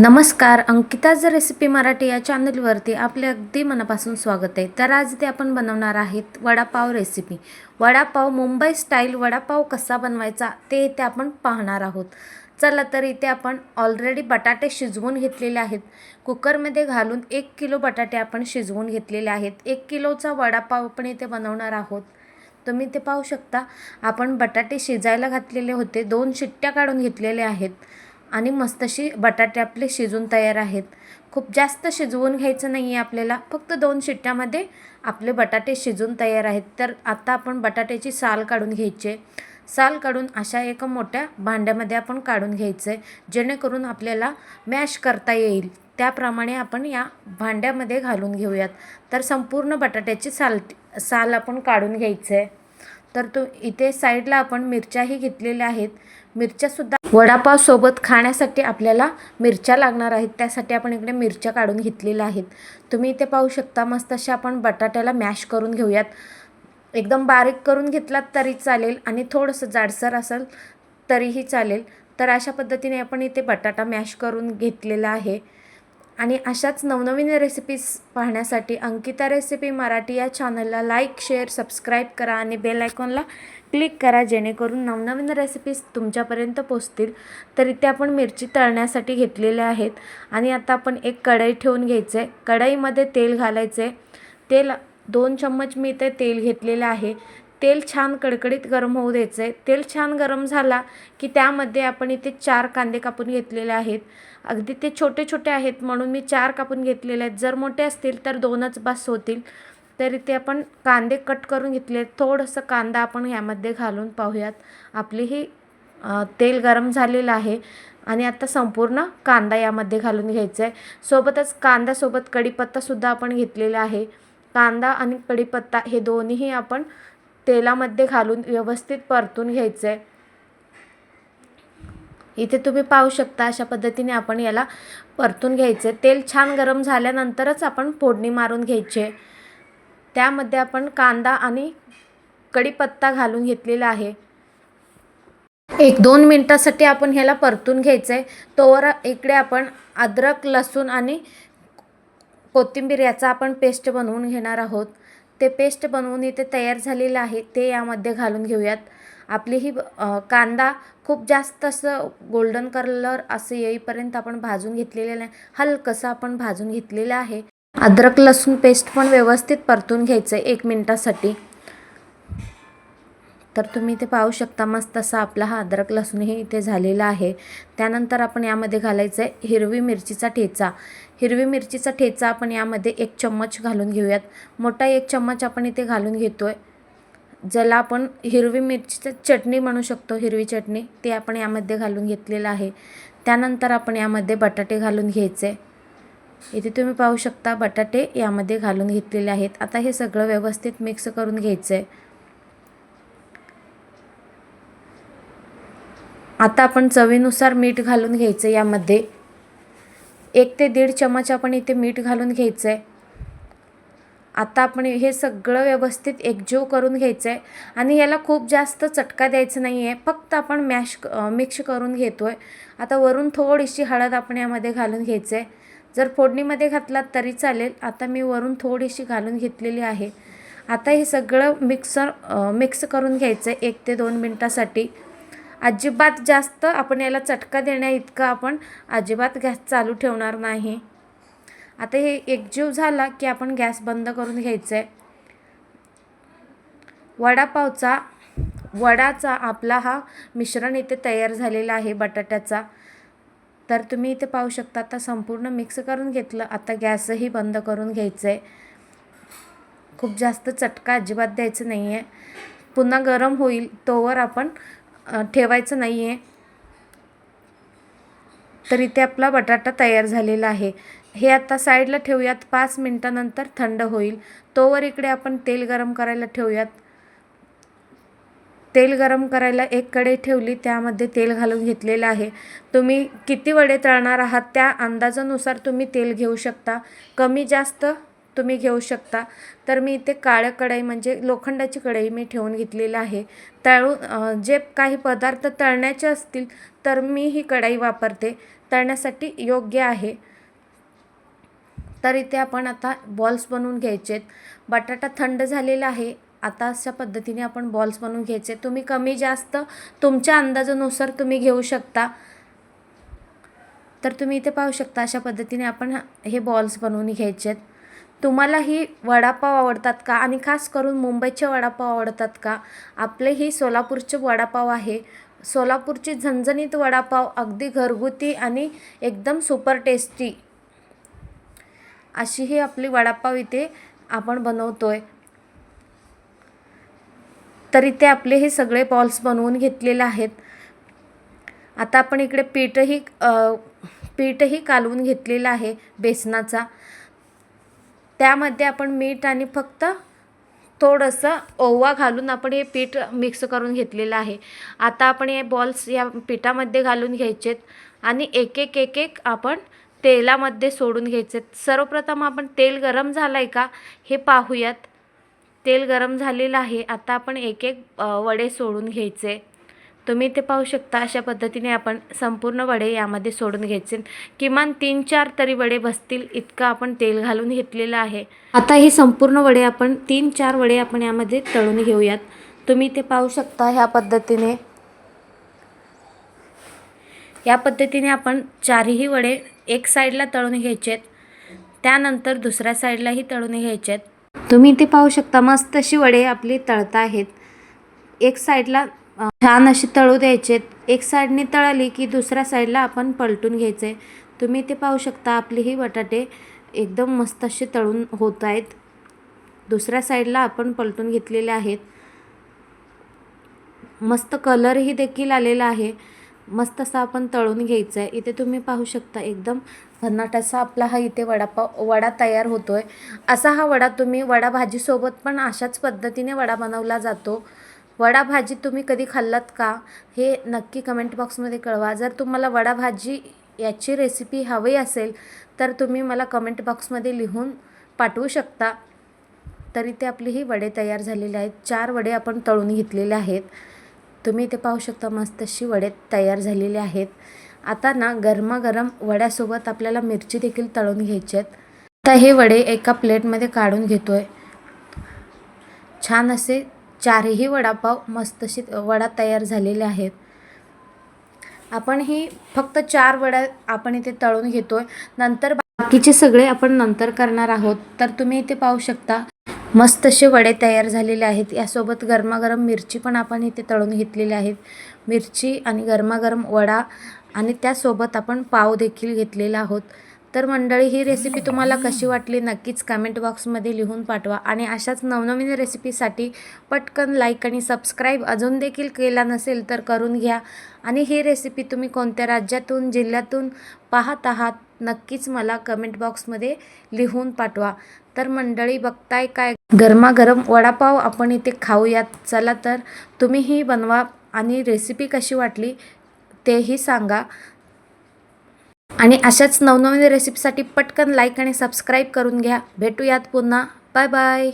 नमस्कार अंकिताज रेसिपी मराठी या चॅनलवरती आपले अगदी मनापासून स्वागत आहे. तर आज ते आपण बनवणार आहेत वडापाव रेसिपी. वडापाव मुंबई स्टाईल वडापाव कसा बनवायचा ते इथे आपण पाहणार आहोत. चला तर इथे आपण ऑलरेडी बटाटे शिजवून घेतलेले आहेत. कुकरमध्ये घालून एक किलो बटाटे आपण शिजवून घेतलेले आहेत. एक किलोचा वडापाव आपण इथे बनवणार आहोत. तुम्ही ते पाहू शकता आपण बटाटे शिजायला घातलेले होते. दोन शिट्ट्या काढून घेतलेले आहेत. आणि मस्तशी बटाटे आपले शिजून तयार आहेत. खूप जास्त शिजवून घ्यायचं नाही आहे आपल्याला फक्त दोन शिट्ट्यामध्ये आपले बटाटे शिजून तयार आहेत. तर आता आपण बटाट्याची साल काढून घ्यायचे साल काढून अशा एका मोठ्या भांड्यामध्ये आपण काढून घ्यायचं आहे जेणेकरून आपल्याला मॅश करता येईल. त्याप्रमाणे आपण या भांड्यामध्ये घालून घेऊयात. तर संपूर्ण बटाट्याची साल साल आपण काढून घ्यायचं आहे. तर तो इथे साईडला आपण मिरच्याही घेतलेल्या आहेत. मिरच्यासुद्धा वडापाव सोबत खाण्यासाठी आपल्याला मिरच्या लागणार आहेत. त्यासाठी आपण इकडे मिरच्या काढून घेतलेल्या आहेत. तुम्ही इथे पाहू शकता मस्त अशा आपण बटाट्याला मॅश करून घेऊयात. एकदम बारीक करून घेतलात तरी चालेल आणि थोडंसं जाडसर असेल तरीही चालेल. तर अशा पद्धतीने आपण इथे बटाटा मॅश करून घेतलेला आहे. आणि अशाच नवनवीन रेसिपीज पाहण्यासाठी अंकिता रेसिपी मराठी या चॅनलला लाईक शेअर सबस्क्राईब करा आणि बेल आयकॉनला क्लिक करा जेणेकरून नवनवीन रेसिपीज तुमच्यापर्यंत पोचतील तर इथे आपण मिरची तळण्यासाठी घेतलेल्या आहेत. आणि आता आपण एक कढई ठेवून घ्यायचं आहे कढईमध्ये तेल घालायचं आहे तेल दोन चम्मच मी इथे तेल घेतलेलं आहे. तेल छान कडकडीत गरम होऊ द्यायचं आहे. तेल छान गरम झाला की त्यामध्ये आपण इथे चार कांदे कापून घेतलेले आहेत. अगदी ते छोटे छोटे आहेत म्हणून मी चार कापून घेतलेले आहेत. जर मोठे असतील तर दोनच बस होतील. तर इथे आपण कांदे कट करून घेतले आहेत. थोडंसं कांदा आपण ह्यामध्ये घालून पाहूयात. आपली ही तेल गरम झालेलं आहे आणि आता संपूर्ण कांदा यामध्ये घालून घ्यायचा आहे. सोबतच कांद्यासोबत कढीपत्तासुद्धा आपण घेतलेला आहे. कांदा आणि कढीपत्ता हे दोन्हीही आपण तेलामध्ये घालून व्यवस्थित परतून घ्यायचं आहे इथे तुम्ही पाहू शकता अशा पद्धतीने आपण याला परतून घ्यायचे तेल छान गरम झाल्यानंतरच आपण फोडणी मारून घ्यायचे. त्यामध्ये आपण कांदा आणि कढीपत्ता घालून घेतलेला आहे. एक दोन मिनटासाठी आपण ह्याला परतून घ्यायचं आहे तोवर इकडे आपण अद्रक लसूण आणि कोथिंबीर याचा आपण पेस्ट बनवून घेणार आहोत. ते पेस्ट बनवून इथे तयार झालेलं आहे ते यामध्ये घालून घेऊयात. आपली ही कांदा खूप जास्त असं गोल्डन कलर असं येईपर्यंत आपण भाजून घेतलेलं नाही हलकंसं आपण भाजून घेतलेलं आहे. अद्रक लसूण पेस्ट पण व्यवस्थित परतून घ्यायचं आहे एक मिनटासाठी. तर तुम्ही इथे पाहू शकता मस्त असा आपला हा अद्रक लसूणही इथे झालेला आहे. त्यानंतर आपण यामध्ये घालायचं आहे हिरवी मिरचीचा ठेचा. हिरवी मिरचीचा ठेचा आपण यामध्ये एक चम्मच घालून घेऊयात. मोठा एक चम्मच आपण इथे घालून घेतो आहे ज्याला आपण हिरवी मिरचीचं चटणी म्हणू शकतो हिरवी चटणी. ते आपण यामध्ये घालून घेतलेलं आहे. त्यानंतर आपण यामध्ये बटाटे घालून घ्यायचे. इथे तुम्ही पाहू शकता बटाटे यामध्ये घालून घेतलेले आहेत. आता हे सगळं व्यवस्थित मिक्स करून घ्यायचं आहे आता आपण चवीनुसार मीठ घालून घ्यायचं यामध्ये. एक ते दीड चमच आपण इथे मीठ घालून घ्यायचं आहे आता आपण हे सगळं व्यवस्थित एकजीव करून घ्यायचं आहे आणि याला खूप जास्त चटका द्यायचं नाही आहे फक्त आपण मॅश मिक्स करून घेतो आहे आता वरून थोडीशी हळद आपण यामध्ये घालून घ्यायचं आहे जर फोडणीमध्ये घातलात तरी चालेल. आता मी वरून थोडीशी घालून घेतलेली आहे. आता हे सगळं मिक्सर मिक्स करून घ्यायचं आहे एक ते दोन मिनटासाठी. अजिबात जास्त आपण याला चटका देण्याइतकं आपण अजिबात गॅस चालू ठेवणार नाही. आता हे एकजीव झाला की आपण गॅस बंद करून घ्यायचं आहे वडापावचा वडाचा आपला हा मिश्रण इथे तयार झालेला आहे बटाट्याचा. तर तुम्ही इथे पाहू शकता आता संपूर्ण मिक्स करून घेतलं आता गॅसही बंद करून घ्यायचं आहे खूप जास्त चटका अजिबात द्यायचं नाही आहे पुन्हा गरम होईल तोवर आपण ठेवायचं नाही आहे तर इथे आपला बटाटा तयार झालेला आहे. हे आता साईडला ठेवूयात. पाच मिनटानंतर थंड होईल. तोवर इकडे आपण तेल गरम करायला ठेवूयात. तेल गरम करायला एक कढई ठेवली. त्यामध्ये तेल घालून घेतलेलं आहे. तुम्ही किती वडे तळणार आहात त्या अंदाजानुसार तुम्ही तेल घेऊ शकता. कमी जास्त तुम्ही घेऊ शकता. तर मी इथे काळ्या कढई म्हणजे लोखंडाची कढई मी ठेवून घेतलेलं आहे. तळून जे काही पदार्थ तळण्याचे असतील तर मी ही कढई वापरते. तळण्यासाठी योग्य आहे. तर इथे आपण आता बॉल्स बनवून घ्यायचे आहेत. बटाटा थंड झालेला आहे. आता अशा पद्धतीने आपण बॉल्स बनवून घ्यायचे तुम्ही कमी जास्त तुमच्या अंदाजानुसार तुम्ही घेऊ शकता. तर तुम्ही इथे पाहू शकता अशा पद्धतीने आपण हे बॉल्स बनवून घ्यायचे आहेत. तुम्हालाही वडापाव आवडतात का? आणि खास करून मुंबईचे वडापाव आवडतात का? आपले ही सोलापूरचे वडापाव आहे. सोलापूरची झणझणीत वडापाव अगदी घरगुती आणि एकदम सुपर टेस्टी अशी ही आपली वडापाव इथे आपण बनवतो आहे तर इथे आपले हे सगळे बॉल्स बनवून घेतलेले आहेत. आता आपण इकडे पीठही पीठही कालवून घेतलेलं आहे बेसनाचा. त्यामध्ये आपण मीठ आणि फक्त थोडंसं ओवा घालून आपण हे पीठ मिक्स करून घेतलेलं आहे. आता आपण हे बॉल्स या पिठामध्ये घालून घ्यायचेत आणि एक एक एक एक आपण तेलामध्ये सोडून घ्यायचे सर्वप्रथम आपण तेल गरम झालं आहे का हे पाहूयात. तेल गरम झालेलं आहे. आता आपण एक एक वडे सोडून घ्यायचे. तुम्ही ते पाहू शकता अशा पद्धतीने आपण संपूर्ण वडे यामध्ये सोडून घ्यायचे. किमान तीन चार तरी वडे बसतील इतकं आपण तेल घालून घेतलेलं आहे. आता हे संपूर्ण वडे आपण तीन चार वडे आपण यामध्ये तळून घेऊयात. तुम्ही ते पाहू शकता ह्या पद्धतीने. या पद्धतीने आपण चारही वडे एक साईडला तळून घ्यायचे आहेत त्यानंतर दुसऱ्या साईडलाही तळून घ्यायचे आहेत तुम्ही ते पाहू शकता मस्त अशी वडे आपली तळता आहेत. एक साईडला छान अशी तळू द्यायचे एक साईडने तळली की दुसऱ्या साईडला आपण पलटून घ्यायचे तुम्ही इथे पाहू शकता आपली ही बटाटे एकदम मस्त असे तळून होत आहेत. दुसऱ्या साईडला आपण पलटून घेतलेले आहेत. मस्त कलरही देखील आलेला आहे. मस्त असा आपण तळून घ्यायचा आहे इथे तुम्ही पाहू शकता एकदम भन्नाट असा आपला हा इथे वडापाव वडा तयार होतो आहे असा हा वडा तुम्ही वडा भाजीसोबत पण अशाच पद्धतीने वडा बनवला जातो. वडा भाजी तुम्ही कधी खाल्लात का? हे नक्की कमेंट बॉक्समध्ये कळवा. जर तुम्हाला वडा भाजी याची रेसिपी हवी असेल तर तुम्ही मला कमेंट बॉक्समध्ये लिहून पाठवू शकता. तरी ते आपली ही वडे तयार झालेले आहेत. चार वडे आपण तळून घेतलेले आहेत. तुम्ही ते पाहू शकता मस्त अशी वडे तयार झालेले आहेत. आता ना गरमागरम वड्यासोबत आपल्याला मिरची देखील तळून घ्यायची आहेत. आता हे वडे एका प्लेटमध्ये काढून घेतो आहे छान असे चारही वडापाव मस्त असे वडा तयार झालेले आहेत. आपण ही फक्त चार वड्या आपण इथे तळून घेतोय. नंतर बाकीचे सगळे आपण नंतर करणार आहोत. तर तुम्ही इथे पाहू शकता मस्त असे वडे तयार झालेले आहेत. यासोबत गरमागरम मिरची पण आपण इथे तळून घेतलेली आहेत. मिरची आणि गरमागरम वडा आणि त्यासोबत आपण पाव देखील घेतलेला आहोत. तर मंडळी ही रेसिपी तुम्हाला कशी वाटली नक्कीच कमेंट बॉक्समध्ये लिहून पाठवा. आणि अशाच नवनवीन रेसिपीसाठी पटकन लाईक आणि सबस्क्राईब अजून देखील केला नसेल तर करून घ्या. आणि ही रेसिपी तुम्ही कोणत्या राज्यातून जिल्ह्यातून पाहत आहात नक्कीच मला कमेंट बॉक्समध्ये लिहून पाठवा. तर मंडळी बघताय काय? गरमागरम वडापाव आपण इथे खाऊयात. चला तर तुम्हीही बनवा आणि रेसिपी कशी वाटली तेही सांगा. आणि अशाच नवनवीन रेसिपीसाठी पटकन लाईक आणि सबस्क्राईब करून घ्या. भेटूयात पुन्हा. Bye bye